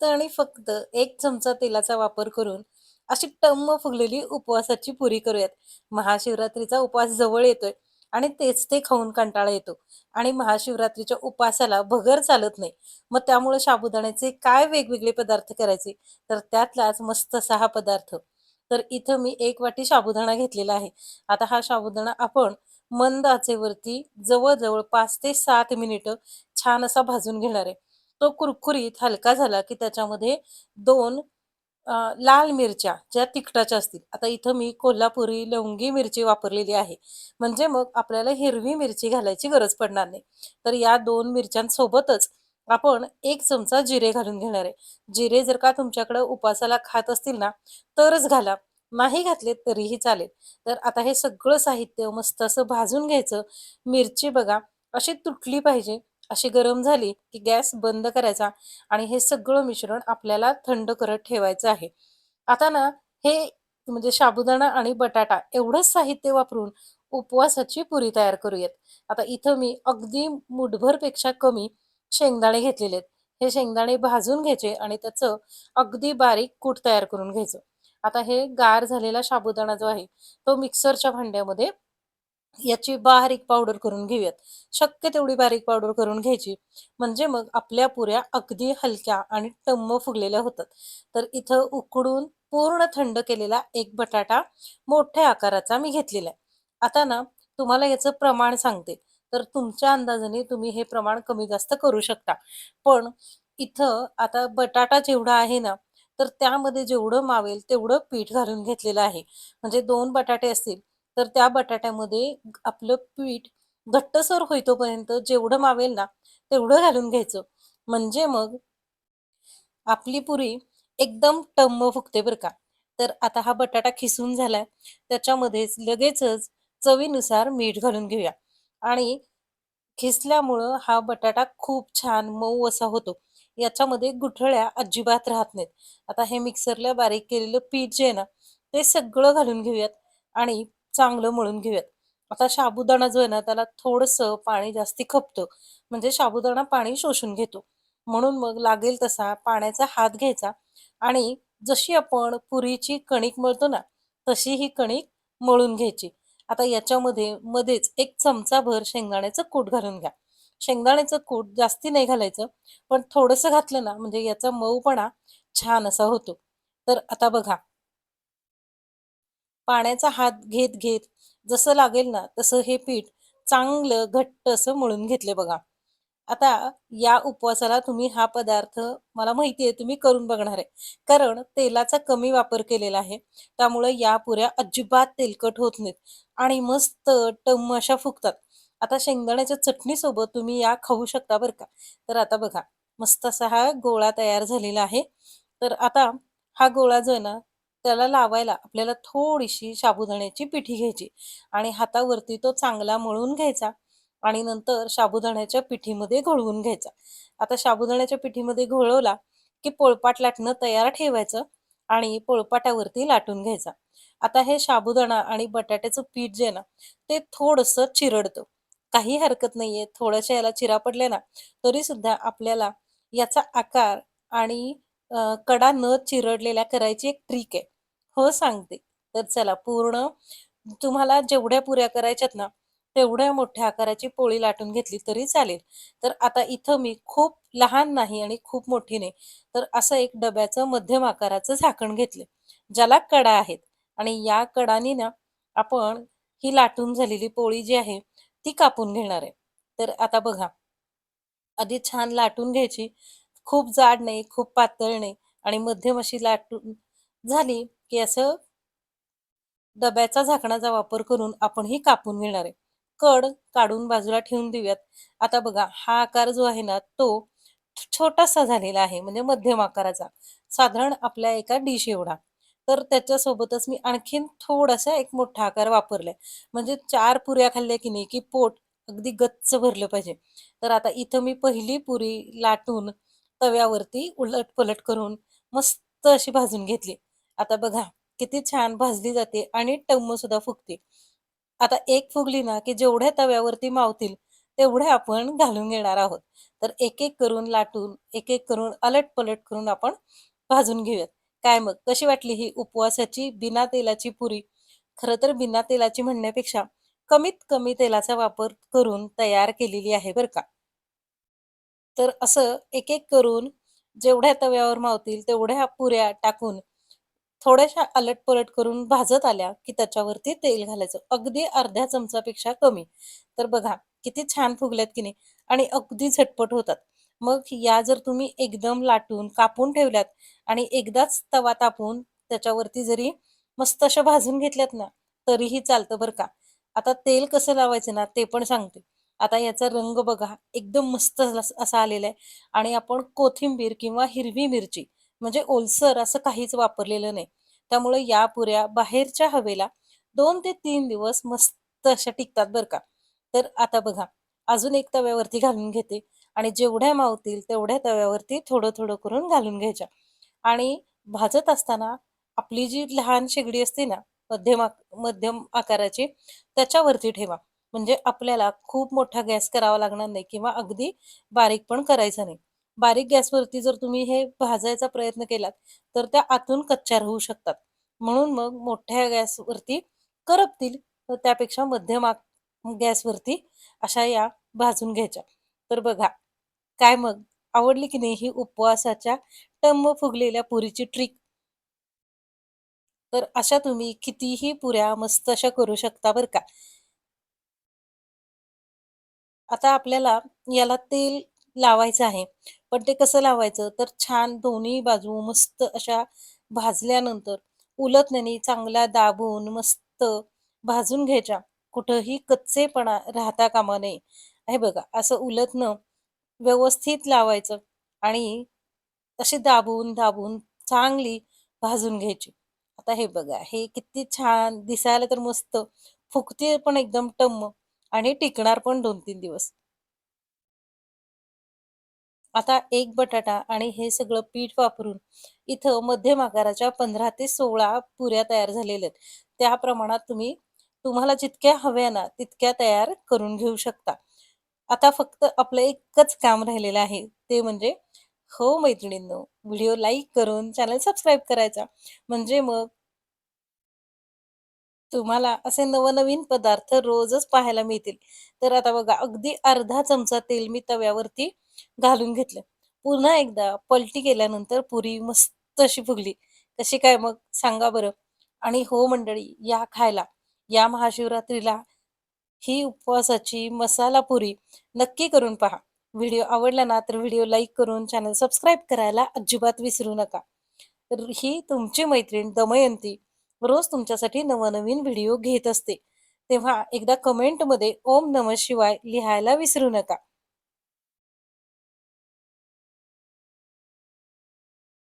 फक्त आणि फक्त एक चमचा तेलाचा वापर करून अशी टम्म फुगलेली उपवासाची पुरी करूयात. महाशिवरात्रीचा उपवास जवळ येतोय आणि तेच ते खाऊन कंटाळा येतो आणि महाशिवरात्रीच्या उपवासाला भगर चालत नाही. मग त्यामुळे साबुदाण्याचे काय वेगवेगळे पदार्थ करायचे? तर त्यातलाच मस्त असा हा पदार्थ. तर इथं मी एक वाटी साबुदाणा घेतलेला आहे. आता हा साबुदाणा आपण मंद आचेवरती जवळजवळ पाच ते सात मिनिटं छान असा भाजून घेणार आहे. तो कुरकुरीत हलका झाला, की त्याच्यामध्ये दोन लाल मिरच्या ज्या तिखटाच्या असतील. आता इथं मी कोल्हापुरी लवंगी मिरची वापरलेली आहे. म्हणजे मग आपल्याला हिरवी मिरची घालायची गरज पडणार नाही. तर या दोन मिरच्यांसोबतच आपण एक चमचा जिरे घालून घेणार आहे. जिरे जर का तुमच्याकडे उपासाला खात असतील ना, तरच घाला. नाही घातले तरीही चालेल. तर आता हे सगळं साहित्य मस्त असं भाजून घ्यायचं. मिरची बघा अशी तुटली पाहिजे. अशी गरम झाली, की गॅस बंद करायचा आणि हे सगळं मिश्रण आपल्याला थंड करत ठेवायचं आहे. आता ना हे म्हणजे साबुदाणा आणि बटाटा एवढंच साहित्य वापरून उपवासाची पुरी तयार करूयात. आता इथं मी अगदी मुठभरपेक्षा कमी शेंगदाणे घेतलेले आहेत. हे शेंगदाणे भाजून घ्यायचे आणि त्याचं अगदी बारीक कूट तयार करून घ्यायचं. आता हे गार झालेला साबुदाणा जो आहे, तो मिक्सरच्या भांड्यामध्ये याची बारीक पावडर करून घेऊयात. शक्य तेवढी बारीक पावडर करून घ्यायची. म्हणजे मग आपल्या पुऱ्या अगदी हलक्या आणि टम्म फुगलेल्या होतात. तर इथं उकडून पूर्ण थंड केलेला एक बटाटा मोठ्या आकाराचा मी घेतलेला आहे. आता ना तुम्हाला याचं प्रमाण सांगते. तर तुमच्या अंदाजाने तुम्ही हे प्रमाण कमी जास्त करू शकता. पण इथं आता बटाटा जेवढा आहे ना, तर त्यामध्ये जेवढं मावेल तेवढं पीठ घालून घेतलेलं आहे. म्हणजे दोन बटाटे असतील, तर त्या बटाट्यामध्ये आपलं पीठ घट्टसर होईतोपर्यंत जेवढं मावेल ना, तेवढं घालून घ्यायचं. म्हणजे मग आपली पुरी एकदम टम्म फुगते बरं का. तर आता हा बटाटा खिसून झालाय. त्याच्यामध्येच लगेचच चवीनुसार मीठ घालून घेऊया आणि खिसल्यामुळं हा बटाटा खूप छान मऊ असा होतो. याच्यामध्ये गुठळ्या अजिबात राहत नाहीत. आता हे मिक्सरला बारीक केलेलं पीठ जे आहे ना, ते सगळं घालून घेऊयात आणि चांगलं मळून घेऊयात. आता साबुदाणा जो आहे ना, त्याला थोडंसं पाणी जास्ती खपतं. म्हणजे साबुदाणा पाणी शोषून घेतो. म्हणून मग लागेल तसा पाण्याचा हात घ्यायचा आणि जशी आपण पुरीची कणिक मळतो ना, तशी ही कणिक मळून घ्यायची. आता याच्यामध्ये मध्येच एक चमचाभर शेंगदाण्याचं कूट घालून घ्या. शेंगदाण्याचं कूट जास्ती नाही घालायचं, पण थोडंसं घातलं ना, म्हणजे याचा मऊपणा छान असा होतो. तर आता बघा पाण्याचा हात घेत-घेत जसं लागेल ना, तसं हे पीठ चांगलं घट्ट असं मळून घेतले बघा. आता या उपवासाला तुम्ही हा पदार्थ मला माहिती आहे तुम्ही करून बघणार आहे. कारण तेलाचा कमी वापर केलेला आहे. त्यामुळे या पुऱ्या अजिबात तेलकट होत नाहीत आणि मस्त टम अशा फुगतात. आता शेंगदाण्याच्या चटणीसोबत तुम्ही या खाऊ शकता बरं का. तर आता बघा मस्त असा हा गोळा तयार झालेला आहे. तर आता हा गोळा जो आहे ना, त्याला लावायला आपल्याला थोडीशी साबुदाण्याची पिठी घ्यायची आणि हातावरती तो चांगला मळून घ्यायचा आणि नंतर साबुदाण्याच्या पिठीमध्ये घोळवून घ्यायचा. आता साबुदाण्याच्या पिठीमध्ये घोळवला, की पोळपाट लाटणं तयार ठेवायचं आणि पोळपाटावरती लाटून घ्यायचा. आता हे साबुदाणा आणि बटाट्याचं पीठ जे ना, ते थोडंसं चिरडतं. काही हरकत नाहीये. थोड्याशा याला चिरा पडल्या ना, तरी सुद्धा आपल्याला याचा आकार आणि कडा न चिरडलेल्या करायची एक ट्रिक आहे. हो, सांगते. तर चला पूर्ण तुम्हाला जेवढ्या पुऱ्या करायच्यात ना, तेवढ्या मोठ्या आकाराची पोळी लाटून घेतली तरी चालेल. तर आता इथं मी खूप लहान नाही आणि खूप मोठी नाही. तर असं एक डब्याचं मध्यम आकाराचं झाकण घेतलं, ज्याला कडा आहेत आणि या कडानी ना आपण ही लाटून झालेली पोळी जी आहे, ती कापून घेणार आहे. तर आता बघा, आधी छान लाटून घ्यायची. खूप जाड नाही, खूप पातळ नाही आणि मध्यम अशी लाटून झाली, की असं डब्याचा झाकणाचा वापर करून आपण ही कापून घेणार आहे. कड काढून बाजूला ठेवून देऊयात. आता बघा हा आकार जो आहे ना तो छोटासा झालेला आहे म्हणजे मध्यम आकाराचा. साधारण आपल्या एका डिश एवढा. तर त्याच्यासोबतच मी आणखीन थोडासा एक मोठा आकार वापरलाय. म्हणजे चार पुऱ्या खाल्ल्या की नाही, की पोट अगदी गच्च भरलं पाहिजे. तर आता इथं मी पहिली पुरी लाटून तव्यावरती उलट-पलट करून मस्त अशी भाजून घेतली. आता बघा किती छान भाजली जाते आणि टम्म सुद्धा फुगते. आता एक फुगली ना, की जेवढ्या तव्यावरती मावतील तेवढे आपण घालून घेणार आहोत. तर एक-एक करून लाटून, एक-एक करून अलट-पलट करून आपण भाजून घेऊयात. काय मग कशी वाटली ही उपवासाची बिना तेलाची पुरी? खरं तर बिना तेलाची म्हणण्यापेक्षा कमीत कमी तेलाचा वापर करून तयार केलेली आहे बरं का. तर असं एक-एक करून जेवढ्या तव्यावर मावतील तेवढ्या पुऱ्या टाकून थोड्याशा अलट-पलट करून भाजत आल्या, की त्याच्यावरती तेल घालायचं. अगदी अर्ध्या चमचापेक्षा कमी. तर बघा किती छान फुगल्यात की नाही आणि अगदी झटपट होतात. मग या जर तुम्ही एकदम लाटून, कापून ठेवल्यात आणि एकदाच तवा तापून त्याच्यावरती जरी मस्त अशा भाजून घेतल्यात ना, तरीही चालतं बरं का. आता तेल कसं लावायचं ना, ते पण सांगते. आता याचा रंग बघा एकदम मस्त असा आलेला आहे आणि आपण कोथिंबीर किंवा हिरवी मिरची म्हणजे ओलसर असं काहीच वापरलेलं नाही. त्यामुळे या पुऱ्या बाहेरच्या हवेला दोन ते तीन दिवस मस्त अशा टिकतात बरं का. तर आता बघा अजून एक तव्यावरती घालून घेते आणि जेवढ्या मावतील तेवढ्या तव्यावरती थोडं-थोडं करून घालून घ्यायच्या आणि भाजत असताना आपली जी लहान शेगडी असते ना, मध्यम मध्यम आकाराची त्याच्यावरती ठेवा. म्हणजे आपल्याला खूप मोठा गॅस करावा लागणार नाही किंवा अगदी बारीक पण करायचा नाही. बारीक गॅसवरती जर तुम्ही हे भाजायचा प्रयत्न केलात, तर त्या आतून कच्च्या राहू शकतात. म्हणून मग मोठ्या गॅसवरती करपतील. तर त्यापेक्षा मध्यम गॅसवरती अशा या भाजून घ्यायच्या. तर बघा, काय मग आवडली की नाही ही उपवासाच्या टम्म फुगलेल्या पुरीची ट्रिक? तर अशा तुम्ही कितीही पुऱ्या मस्त अशा करू शकता बरं का. आता आपल्याला याला तेल लावायचं आहे. पण ते कसं लावायचं? तर छान दोन्ही बाजू मस्त अशा भाजल्यानंतर उलथण्याने चांगल्या दाबून मस्त भाजून घ्यायच्या. कुठंही कच्चेपणा राहता कामा नये. हे बघा असं उलथणं व्यवस्थित लावायचं आणि अशी दाबून, दाबून चांगली भाजून घ्यायची. आता हे बघा, हे किती छान दिसायला तर मस्त, फुगते पण एकदम टम्म आणि टिकणार पण 2-3 दिवस. आता एक बटाटा आणि हे सगळं पीठ वापरून इथं मध्यम आकाराच्या 15 ते 16 पुऱ्या तयार झालेल्या आहेत. त्या प्रमाणात तुम्ही तुम्हाला जितक्या हव्या ना, तितक्या तयार करून घेऊ शकता. आता फक्त आपलं एकच काम राहिलेलं आहे, ते म्हणजे हो मैत्रिणींनो, व्हिडिओ लाईक करून चॅनल सबस्क्राईब करायचा. म्हणजे मग तुम्हाला असे नवनवीन पदार्थ रोजच पाहायला मिळतील. तर आता बघा अगदी अर्धा चमचा तेल मी तव्यावरती घालून घेतलं. पुन्हा एकदा पलटी केल्यानंतर पुरी मस्त अशी फुगली. कशी काय मग सांगा बरं? आणि हो मंडळी या खायला. या महाशिवरात्रीला ही उपवासाची मसाला पुरी नक्की करून पहा. व्हिडिओ आवडला ना तर व्हिडिओ लाईक करून चॅनल सबस्क्राईब करायला अजिबात विसरू नका. तर ही तुमची मैत्रीण दमयंती रोज तुमच्यासाठी नवनवीन व्हिडिओ घेत असते. तेव्हा एकदा कमेंटमध्ये ओम नमः शिवाय लिहायला विसरू नका.